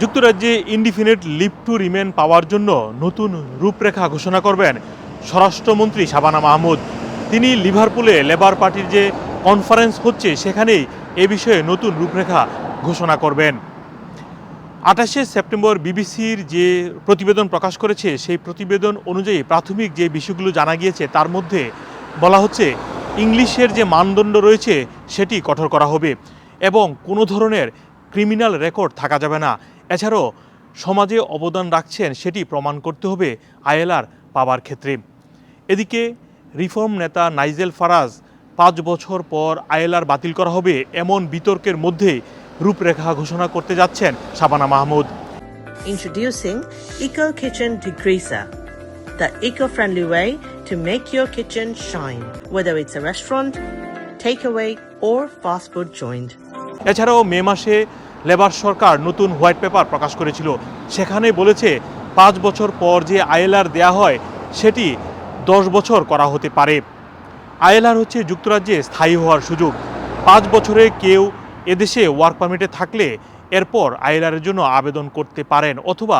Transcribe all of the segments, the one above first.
যুক্তরাজ্যে indefinite leave to remain পাওয়ার জন্য নতুন রূপরেখা ঘোষণা করবেন স্বরাষ্ট্রমন্ত্রী শাবানা মাহমুদ। তিনি লিভারপুলে লেবার পার্টির যে কনফারেন্স হচ্ছে, সেখানেই এ বিষয়ে নতুন রূপরেখা ঘোষণা করবেন। আঠাশে সেপ্টেম্বর বিবিসির যে প্রতিবেদন প্রকাশ করেছে, সেই প্রতিবেদন অনুযায়ী প্রাথমিক যে বিষয়গুলো জানা গিয়েছে, তার মধ্যে বলা হচ্ছে, ইংলিশের যে মানদণ্ড রয়েছে, সেটি কঠোর করা হবে এবং কোনো ধরনের ক্রিমিনাল রেকর্ড থাকা যাবে না। এছাড়াও সমাজে অবদান রাখছেন সেটি প্রমাণ করতে হবে আইএলআর পাওয়ার ক্ষেত্রে এদিকে রিফর্ম নেতা নাইজেল ফারাজ পাঁচ বছর পর আইএলআর বাতিল করা হবে এমন বিতর্কের মধ্যে রূপরেখা ঘোষণা করতে যাচ্ছেন Shabana Mahmud Introducing Eco Kitchen Degreaser, the eco-friendly way to make your kitchen shine, whether it's a restaurant, takeaway, or fast food joint. এছাড়াও মে মাসে লেবার সরকার নতুন হোয়াইট পেপার প্রকাশ করেছিল। সেখানে বলেছে, পাঁচ বছর পর যে আইএলআর দেয়া হয়, সেটি দশ বছর করা হতে পারে। আইএলআর হচ্ছে যুক্তরাজ্যে স্থায়ী হওয়ার সুযোগ। পাঁচ বছরে কেউ এদেশে ওয়ার্ক পারমিটে থাকলে এরপর আইএলআরের জন্য আবেদন করতে পারেন, অথবা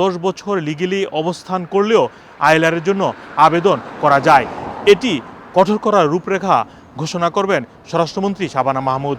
দশ বছর লিগেলি অবস্থান করলেও আইএলআরের জন্য আবেদন করা যায়। এটি কঠোর করার রূপরেখা ঘোষণা করবেন স্বরাষ্ট্রমন্ত্রী Shabana Mahmood.